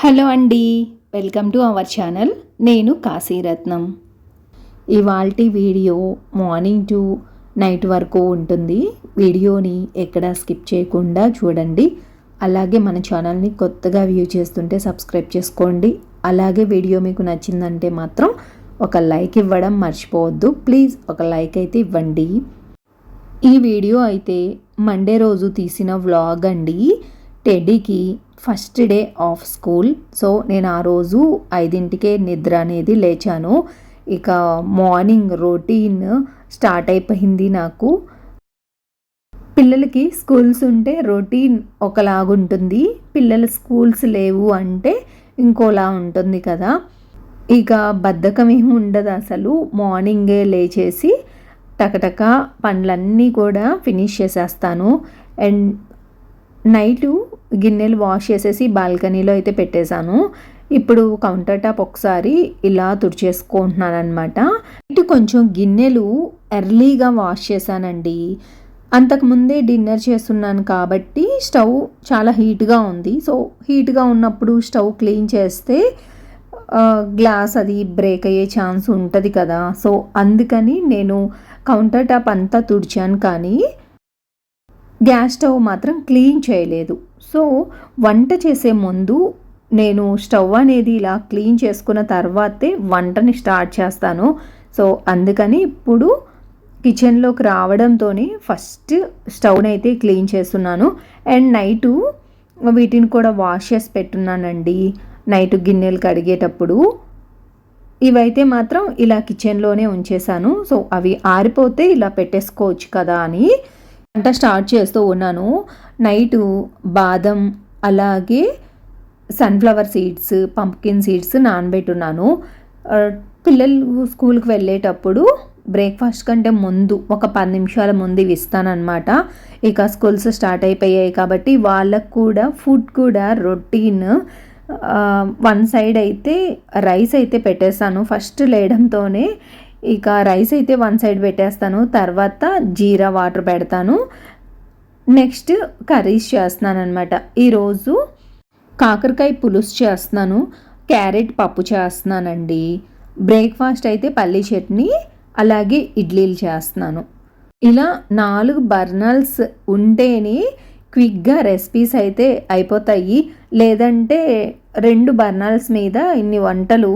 Hello అండి. Welcome to our channel. నేను కాశీరత్నం. ఇవాల్టి వీడియో మార్నింగ్ టు నైట్ వరకు ఉంటుంది. వీడియోని ఎక్కడ స్కిప్ చేయకుండా చూడండి. అలాగే మన ఛానల్ని కొత్తగా వ్యూ చేస్తుంటే సబ్స్క్రైబ్ చేసుకోండి. అలాగే వీడియో మీకు నచ్చిందంటే మాత్రం ఒక లైక్ ఇవ్వడం మర్చిపోవద్దు. ప్లీజ్ ఒక లైక్ అయితే ఇవ్వండి. ఈ వీడియో అయితే మండే రోజు తీసిన వ్లాగ్ అండి. టెడ్డీకి first day of school. So నేను ఆ రోజు ఐదింటికే నిద్ర అనేది లేచాను. ఇక మార్నింగ్ రొటీన్ స్టార్ట్ అయిపోయింది నాకు. పిల్లలకి స్కూల్స్ ఉంటే రొటీన్ ఒకలాగుంటుంది పిల్లల స్కూల్స్ లేవు అంటే ఇంకోలా ఉంటుంది కదా. ఇక బద్ధకం ఏమి ఉండదు అసలు. మార్నింగే లేచేసి టకటక పనులన్నీ కూడా ఫినిష్ చేసేస్తాను. అండ్ నైటు గిన్నెలు వాష్ చేసేసి బాల్కనీలో అయితే పెట్టేశాను. ఇప్పుడు కౌంటర్ టాప్ ఒకసారి ఇలా తుడిచేసుకుంటున్నాను అనమాట ఇటు కొంచెం గిన్నెలు ఎర్లీగా వాష్ చేశానండి. అంతకుముందే డిన్నర్ చేస్తున్నాను కాబట్టి స్టవ్ చాలా హీట్గా ఉంది. సో హీట్గా ఉన్నప్పుడు స్టవ్ క్లీన్ చేస్తే గ్లాస్ అది బ్రేక్ అయ్యే ఛాన్స్ ఉంటుంది కదా. సో అందుకని నేను కౌంటర్ టాప్ అంతా తుడిచాను కానీ గ్యాస్ స్టవ్ మాత్రం క్లీన్ చేయలేదు. సో వంట చేసే ముందు నేను స్టవ్ అనేది ఇలా క్లీన్ చేసుకున్న తర్వాతే వంటని స్టార్ట్ చేస్తాను. సో అందుకని ఇప్పుడు కిచెన్లోకి రావడంతో ఫస్ట్ స్టవ్ని అయితే క్లీన్ చేస్తున్నాను. అండ్ నైటు వీటిని కూడా వాష్ చేసి పెట్టున్నానండి. నైట్ గిన్నెలు కడిగేటప్పుడు ఇవైతే మాత్రం ఇలా కిచెన్లోనే ఉంచేసాను సో అవి ఆరిపోతే ఇలా పెట్టేసుకోవచ్చు కదా అని వంట స్టార్ట్ చేస్తూ ఉన్నాను. నైటు బాదం అలాగే సన్ఫ్లవర్ సీడ్స్ పంప్కిన్ సీడ్స్ నానబెట్టున్నాను. పిల్లలు స్కూల్కి వెళ్ళేటప్పుడు బ్రేక్ఫాస్ట్ కంటే ముందు ఒక పది నిమిషాల ముందు ఇవి ఇస్తానమాట ఇక స్కూల్స్ స్టార్ట్ అయిపోయాయి కాబట్టి వాళ్ళకు కూడా ఫుడ్ కూడా రొటీన్ వన్ సైడ్ అయితే రైస్ అయితే పెట్టేస్తాను. ఫస్ట్ లేయడంతోనే ఇక రైస్ అయితే వన్ సైడ్ పెట్టేస్తాను. తర్వాత జీరా వాటర్ పెడతాను. నెక్స్ట్ కర్రీస్ చేస్తున్నాను అనమాట ఈరోజు కాకరకాయ పులుసు చేస్తున్నాను. క్యారెట్ పప్పు చేస్తున్నానండి. బ్రేక్ఫాస్ట్ అయితే పల్లీ చట్నీ అలాగే ఇడ్లీలు చేస్తున్నాను. ఇలా నాలుగు బర్నల్స్ ఉంటేనే క్విక్గా రెసిపీస్ అయితే అయిపోతాయి. లేదంటే రెండు బర్నల్స్ మీద ఇన్ని వంటలు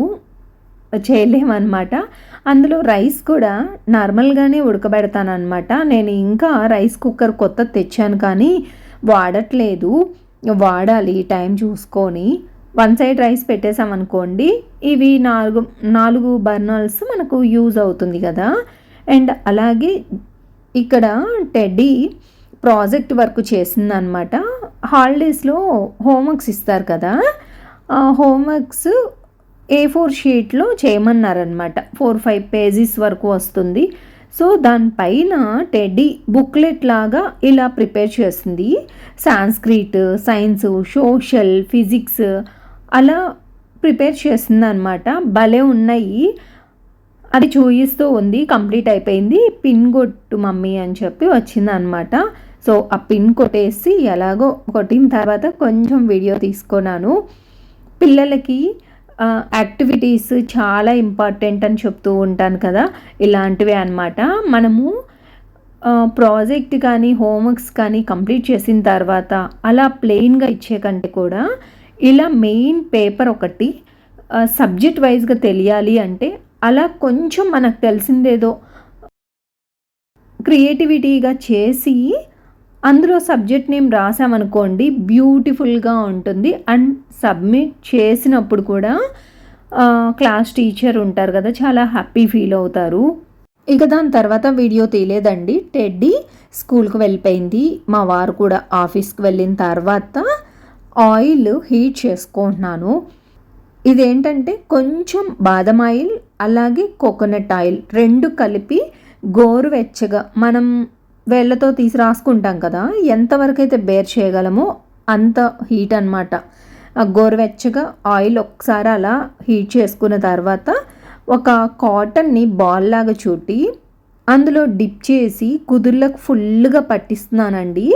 చేయలేమన్నమాట. అందులో రైస్ కూడా నార్మల్గానే ఉడకబెడతాను అనమాట నేను ఇంకా రైస్ కుక్కర్ కొత్త తెచ్చాను కానీ వాడట్లేదు. వాడాలి టైం చూసుకొని. వన్ సైడ్ రైస్ పెట్టేసామనుకోండి ఇవి నాలుగు నాలుగు బర్నల్స్ మనకు యూజ్ అవుతుంది కదా. అండ్ అలాగే ఇక్కడ టెడ్డీ ప్రాజెక్ట్ వర్క్ చేసిందనమాట హాలిడేస్లో హోంవర్క్స్ ఇస్తారు కదా. హోంవర్క్స్ ఏ ఫోర్ షీట్లో చేయమన్నారనమాట ఫోర్ ఫైవ్ పేజీస్ వరకు వస్తుంది. సో దానిపైన టెడ్డీ బుక్లెట్ లాగా ఇలా ప్రిపేర్ చేసింది సాంస్క్రిట్ సైన్స్ సోషల్ ఫిజిక్స్ అలా ప్రిపేర్ చేసింది అనమాట భలే ఉన్నాయి. అది చూయిస్తూ ఉంది. కంప్లీట్ అయిపోయింది. పిన్ కొట్టు మమ్మీ అని చెప్పి వచ్చిందనమాట సో ఆ పిన్ కొట్టేసి ఎలాగో కొట్టిన తర్వాత కొంచెం వీడియో తీసుకున్నాను. పిల్లలకి యాక్టివిటీస్ చాలా ఇంపార్టెంట్ అని చెప్తూ ఉంటాను కదా ఇలాంటివే అనమాట మనము ప్రాజెక్ట్ కానీ హోంవర్క్స్ కానీ కంప్లీట్ చేసిన తర్వాత అలా ప్లెయిన్గా ఇచ్చే కంటే కూడా ఇలా మెయిన్ పేపర్ ఒకటి సబ్జెక్ట్ వైజ్గా తెలియాలి అంటే అలా కొంచెం మనకు తెలిసిందేదో క్రియేటివిటీగా చేసి అందులో సబ్జెక్ట్ నేమ్ రాసామనుకోండి బ్యూటిఫుల్గా ఉంటుంది. అండ్ సబ్మిట్ చేసినప్పుడు కూడా క్లాస్ టీచర్ ఉంటారు కదా చాలా హ్యాపీ ఫీల్ అవుతారు. ఇక దాని తర్వాత వీడియో తీయలేదండి. టెడ్డీ స్కూల్కి వెళ్ళిపోయింది. మా వారు కూడా ఆఫీస్కి వెళ్ళిన తర్వాత ఆయిల్ హీట్ చేసుకుంటున్నాను. ఇదేంటంటే కొంచెం బాదం ఆయిల్ అలాగే కోకోనట్ ఆయిల్ రెండు కలిపి గోరువెచ్చగా మనం వేళ్ళతో తీసి రాసుకుంటాం కదా ఎంతవరకు అయితే బేర్ చేయగలమో అంత హీట్ అనమాట గోరువెచ్చగా ఆయిల్ ఒకసారి అలా హీట్ చేసుకున్న తర్వాత ఒక కాటన్ని బాల్ లాగా చుట్టి అందులో డిప్ చేసి కుదుర్లకు ఫుల్గా పట్టిస్తున్నానండి.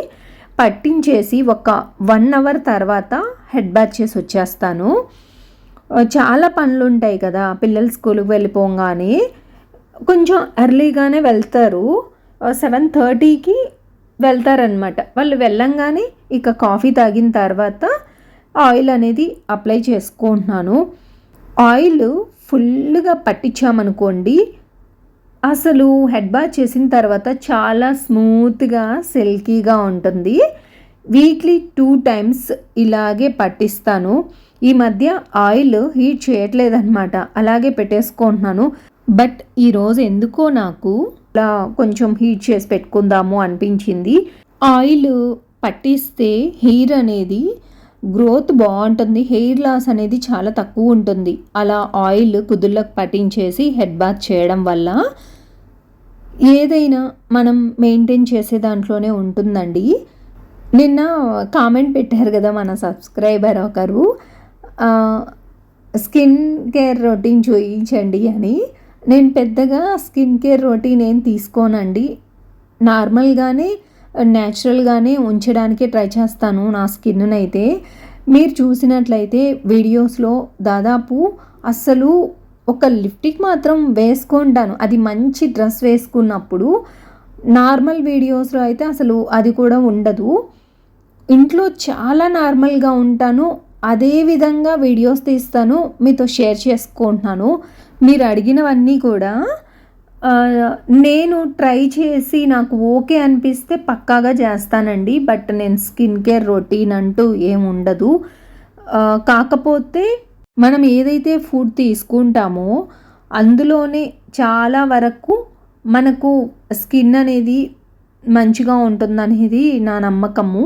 పట్టించేసి ఒక వన్ అవర్ తర్వాత హెడ్ బాత్ చేసి వచ్చేస్తాను చాలా పనులు ఉంటాయి కదా పిల్లలు స్కూల్కి వెళ్ళిపోగానే. కొంచెం ఎర్లీగానే వెళ్తారు. సెవెన్ థర్టీకి వెళ్తారనమాట వాళ్ళు వెళ్ళంగానే ఇక కాఫీ తాగిన తర్వాత ఆయిల్ అనేది అప్లై చేసుకుంటున్నాను. ఆయిల్ ఫుల్గా పట్టించామనుకోండి అసలు హెడ్ బాత్ చేసిన తర్వాత చాలా స్మూత్గా సిల్కీగా ఉంటుంది. వీక్లీ టూ టైమ్స్ ఇలాగే పట్టిస్తాను. ఈ మధ్య ఆయిల్ హీట్ చేయట్లేదన్నమాట. అలాగే పెట్టేసుకుంటున్నాను. బట్ ఈరోజు ఎందుకో నాకు ఇలా కొంచెం హీట్ చేసి పెట్టుకుందాము అనిపించింది. ఆయిల్ పట్టిస్తే హెయిర్ అనేది గ్రోత్ బాగుంటుంది. హెయిర్ లాస్ అనేది చాలా తక్కువ ఉంటుంది. అలా ఆయిల్ కుదుళ్ళకు పట్టించేసి హెడ్ బాత్ చేయడం వల్ల ఏదైనా మనం మెయింటైన్ చేసే దాంట్లోనే ఉంటుందండి. నిన్న కామెంట్ పెట్టారు కదా మన సబ్స్క్రైబర్ ఒకరు స్కిన్ కేర్ రొటీన్ చూయించండి అని. నేను పెద్దగా స్కిన్ కేర్ రొటీన్ ఏం తీసుకోనండి. నార్మల్గానే న్యాచురల్గానే ఉంచడానికే ట్రై చేస్తాను నా స్కిన్ అయితే మీరు చూసినట్లయితే వీడియోస్లో దాదాపు అస్సలు ఒక లిప్టిక్ మాత్రం వేసుకుంటాను. అది మంచి డ్రెస్ వేసుకున్నప్పుడు నార్మల్ వీడియోస్లో అయితే అసలు అది కూడా ఉండదు. ఇంట్లో చాలా నార్మల్గా ఉంటాను. అదే విధంగా వీడియోస్ తీస్తాను మీతో షేర్ చేసుకుంటున్నాను. మీరు అడిగినవన్నీ కూడా నేను ట్రై చేసి నాకు ఓకే అనిపిస్తే పక్కాగా చేస్తానండి. బట్ నేను స్కిన్ కేర్ రొటీన్ అంటూ ఏముండదు కాకపోతే మనం ఏదైతే ఫుడ్ తీసుకుంటామో అందులోనే చాలా వరకు మనకు స్కిన్ అనేది మంచిగా ఉంటుంది అనేది నా నమ్మకము.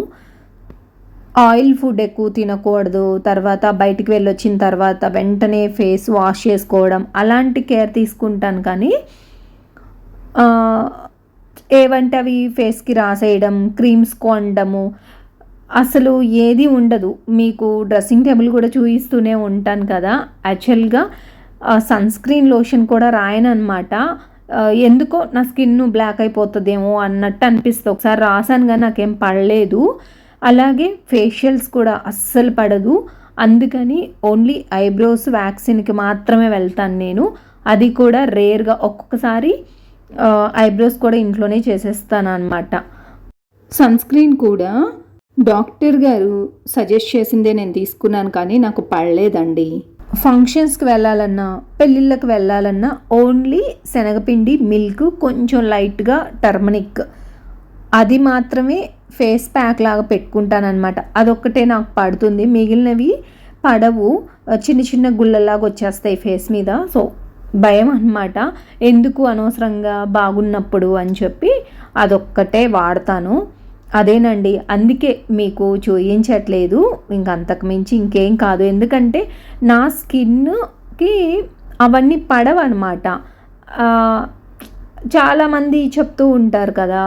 ఆయిల్ ఫుడ్ ఎక్కువ తినకూడదు తర్వాత బయటికి వెళ్ళొచ్చిన తర్వాత వెంటనే ఫేస్ వాష్ చేసుకోవడం అలాంటి కేర్ తీసుకుంటాను కానీ ఏవంటే అవి ఫేస్కి రాసేయడం క్రీమ్స్ కొనడము అసలు ఏది ఉండదు. మీకు డ్రెస్సింగ్ టేబుల్ కూడా చూపిస్తూనే ఉంటాను కదా. యాక్చువల్గా సన్ స్క్రీన్ లోషన్ కూడా రాయనమాట ఎందుకో నా స్కిన్ బ్లాక్ అయిపోతుందేమో అన్నట్టు అనిపిస్తుంది. ఒకసారి రాసాను కానీ నాకేం పడలేదు. అలాగే ఫేషియల్స్ కూడా అస్సలు పడదు. అందుకని ఓన్లీ ఐబ్రోస్ వ్యాక్సిన్కి మాత్రమే వెళ్తాను నేను. అది కూడా రేర్గా ఒక్కొక్కసారి ఐబ్రోస్ కూడా ఇంట్లోనే చేసేస్తాను అనమాట సన్ స్క్రీన్ కూడా డాక్టర్ గారు సజెస్ట్ చేసిందే నేను తీసుకున్నాను కానీ నాకు పడలేదండి. ఫంక్షన్స్కి వెళ్ళాలన్నా పెళ్ళిళ్ళకి వెళ్ళాలన్నా ఓన్లీ శనగపిండి మిల్క్ కొంచెం లైట్గా టర్మనిక్ అది మాత్రమే ఫేస్ ప్యాక్ లాగా పెట్టుకుంటానమాట అదొక్కటే నాకు పడుతుంది. మిగిలినవి పడవు. చిన్న చిన్న గుళ్ళలాగా వచ్చేస్తాయి ఫేస్ మీద. సో భయం అనమాట ఎందుకు అనవసరంగా బాగున్నప్పుడు అని చెప్పి అదొక్కటే వాడతాను. అదేనండి. అందుకే మీకు చూయించట్లేదు. ఇంకంతకుమించి ఇంకేం కాదు. ఎందుకంటే నా స్కిన్కి అవన్నీ పడవన్నమాట. చాలామంది చెప్తూ ఉంటారు కదా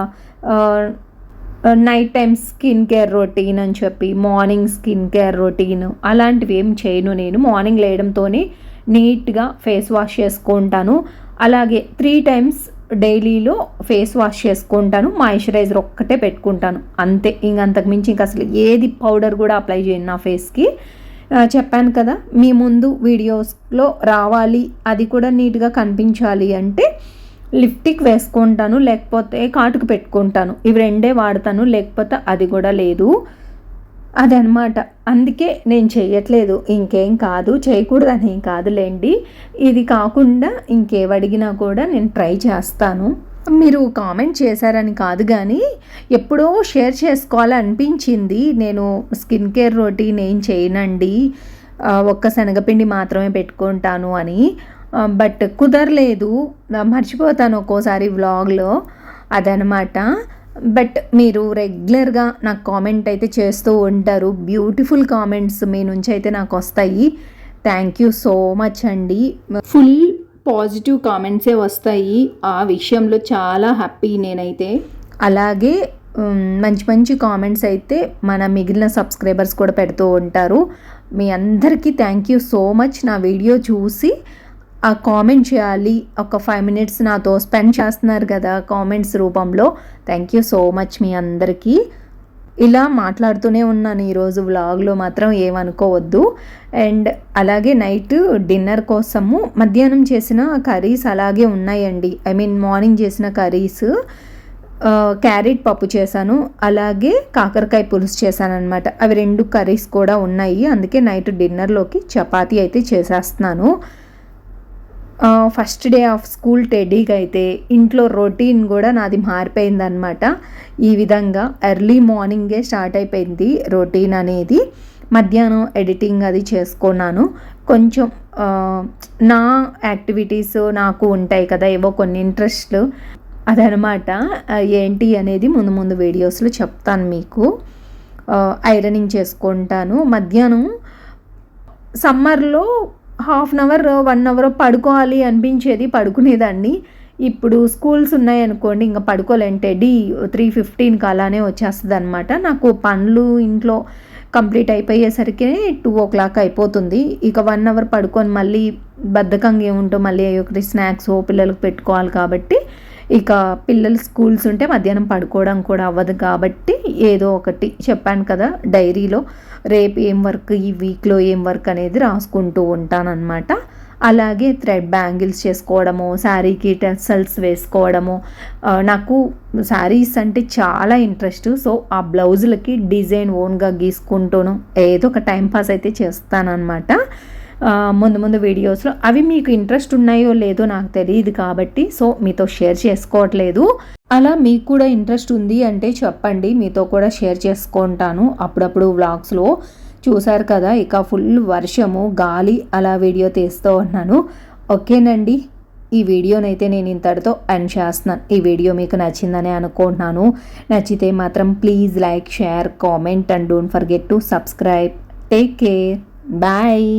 night time skin care routine అని చెప్పి మార్నింగ్ స్కిన్ కేర్ రొటీన్ అలాంటివి ఏం చేయను నేను. మార్నింగ్ లేయడంతోనే నీట్గా ఫేస్ వాష్ చేసుకుంటాను. అలాగే త్రీ టైమ్స్ డైలీలో ఫేస్ వాష్ చేసుకుంటాను. మాయిశ్చరైజర్ ఒక్కటే పెట్టుకుంటాను. అంతే. ఇంకంతకు మించి ఇంక అసలు ఏది పౌడర్ కూడా అప్లై చేయను నా ఫేస్కి చెప్పాను కదా మీ ముందు వీడియోస్లో రావాలి అది కూడా నీట్గా కనిపించాలి అంటే లిప్టిక్ వేసుకుంటాను లేకపోతే కాటుకు పెట్టుకుంటాను. ఇవి రెండే వాడతాను లేకపోతే అది కూడా లేదు. అదనమాట అందుకే నేను చేయట్లేదు ఇంకేం కాదు. చేయకూడదని ఏం కాదులేండి. ఇది కాకుండా ఇంకేవడిగినా కూడా నేను ట్రై చేస్తాను. మీరు కామెంట్ చేశారని కాదు కానీ ఎప్పుడో షేర్ చేసుకోవాలనిపించింది. నేను స్కిన్ కేర్ రొటీన్ ఏం చేయనండి. ఒక్క శనగపిండి మాత్రమే పెట్టుకుంటాను అని. బట్ కుదరలేదు. మర్చిపోతాను ఒక్కోసారి వ్లాగ్లో. అదనమాట. బట్ మీరు రెగ్యులర్గా నాకు కామెంట్ అయితే చేస్తూ ఉంటారు. బ్యూటిఫుల్ కామెంట్స్ మీ నుంచి అయితే నాకు వస్తాయి. థ్యాంక్ యూ సో మచ్ అండి. ఫుల్ పాజిటివ్ కామెంట్సే వస్తాయి. ఆ విషయంలో చాలా హ్యాపీ నేనైతే. అలాగే మంచి మంచి కామెంట్స్ అయితే మన మిగిలిన సబ్స్క్రైబర్స్ కూడా పెడుతూ ఉంటారు. మీ అందరికీ థ్యాంక్ యూ సో మచ్. నా వీడియో చూసి ఆ కామెంట్ చేయాలి. ఒక ఫైవ్ మినిట్స్ నాతో స్పెండ్ చేస్తున్నారు కదా కామెంట్స్ రూపంలో. థ్యాంక్ యూ సో మచ్ మీ అందరికీ. ఇలా మాట్లాడుతూనే ఉన్నాను ఈరోజు వ్లాగ్లో మాత్రం ఏమనుకోవద్దు. అండ్ అలాగే నైట్ డిన్నర్ కోసము మధ్యాహ్నం చేసిన కర్రీస్ అలాగే ఉన్నాయండి. ఐ మీన్ మార్నింగ్ చేసిన కర్రీస్. క్యారెట్ పప్పు చేశాను. అలాగే కాకరకాయ పులుసు చేశాను అనమాట అవి రెండు కర్రీస్ కూడా ఉన్నాయి. అందుకే నైట్ డిన్నర్లోకి చపాతీ అయితే చేసేస్తున్నాను. ఫస్ట్ డే ఆఫ్ స్కూల్ టెడీకి అయితే ఇంట్లో రొటీన్ కూడా నాది మారిపోయిందనమాట ఈ విధంగా ఎర్లీ మార్నింగే స్టార్ట్ అయిపోయింది రొటీన్ అనేది. మధ్యాహ్నం ఎడిటింగ్ అది చేసుకున్నాను. కొంచెం నా యాక్టివిటీస్ నాకు ఉంటాయి కదా ఏవో కొన్ని ఇంట్రెస్ట్లు అదనమాట. ఏంటి అనేది ముందు ముందు వీడియోస్లో చెప్తాను మీకు. ఐరనింగ్ చేసుకుంటాను. మధ్యాహ్నం సమ్మర్లో half an hour one hour పడుకోవాలి అనిపించేది పడుకునేదాన్ని. ఇప్పుడు స్కూల్స్ ఉన్నాయనుకోండి ఇంకా పడుకోలేంటే డి త్రీ ఫిఫ్టీన్కి అలానే వచ్చేస్తుంది అనమాట నాకు పనులు ఇంట్లో కంప్లీట్ అయిపోయేసరికి టూ ఓ క్లాక్ అయిపోతుంది. ఇక వన్ అవర్ పడుకొని మళ్ళీ బద్ధకంగా ఏముంటో మళ్ళీ ఒకటి స్నాక్స్ పిల్లలకు పెట్టుకోవాలి కాబట్టి ఇక పిల్లలు స్కూల్స్ ఉంటే మధ్యాహ్నం పడుకోవడం కూడా అవ్వదు కాబట్టి ఏదో ఒకటి చెప్పాను కదా డైరీలో రేపు ఏం వర్క్ ఈ వీక్లో ఏం వర్క్ అనేది రాసుకుంటూ ఉంటానన్నమాట. అలాగే థ్రెడ్ బ్యాంగిల్స్ చేసుకోవడము శారీకి టెసల్స్ వేసుకోవడము నాకు శారీస్ అంటే చాలా ఇంట్రెస్ట్. సో ఆ బ్లౌజులకి డిజైన్ ఓన్గా గీసుకుంటూను ఏదో ఒక టైం పాస్ అయితే చేస్తానన్నమాట. ముందు ముందు వీడియోస్లో అవి మీకు ఇంట్రెస్ట్ ఉన్నాయో లేదో నాకు తెలియదు కాబట్టి సో మీతో షేర్ చేసుకోవట్లేదు. అలా మీకు కూడా ఇంట్రెస్ట్ ఉంది అంటే చెప్పండి మీతో కూడా షేర్ చేసుకుంటాను. అప్పుడప్పుడు వ్లాగ్స్లో చూసారు కదా ఇక ఫుల్ వర్షము గాలి అలా వీడియో తీస్తూ ఉన్నాను. ఓకేనండి? ఈ వీడియోనైతే నేను ఇంతటితో ఎండ్ చేస్తున్నాను. ఈ వీడియో మీకు నచ్చిందని అనుకుంటున్నాను. నచ్చితే మాత్రం please like share comment and don't forget to subscribe take care bye